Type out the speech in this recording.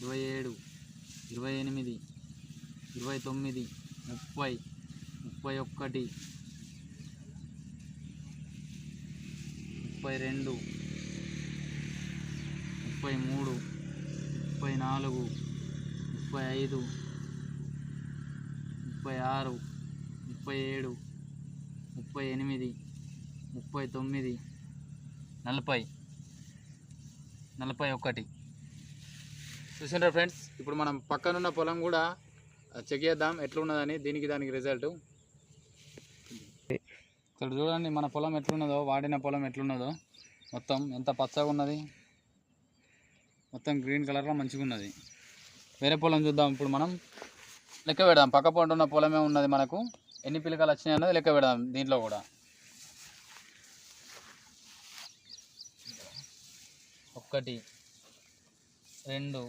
ఇరవై ఏడు ఇరవై ఎనిమిది ఇరవై తొమ్మిది ముప్పై ముప్పై ఒక్కటి ముప్పై రెండు ముప్పై మూడు ముప్పై నాలుగు ముప్పై ఐదు ముప్పై ఆరు ముప్పై ఏడు ముప్పై ఎనిమిది ముప్పై తొమ్మిది నలభై నలభై ఒకటి. చూసినారా ఫ్రెండ్స్? ఇప్పుడు మనం పక్కనున్న పొలం కూడా చెక్ చేద్దాం ఎట్లున్నదని దీనికి దానికి రిజల్ట్ ఇక్కడ చూడండి మన పొలం ఎట్లున్నదో వాడిన పొలం ఎట్లున్నదో. మొత్తం ఎంత పచ్చగా ఉన్నది? మొత్తం గ్రీన్ కలర్లో మంచిగా ఉన్నది. వేరే పొలం చూద్దాం ఇప్పుడు మనం. లెక్క పెడదాం. పక్క పంట ఉన్న పొలమే ఉన్నది మనకు. ఎన్ని పిలకలు వచ్చినాయి అన్నది లెక్క పెడదాం దీంట్లో కూడా. ఒకటి రెండు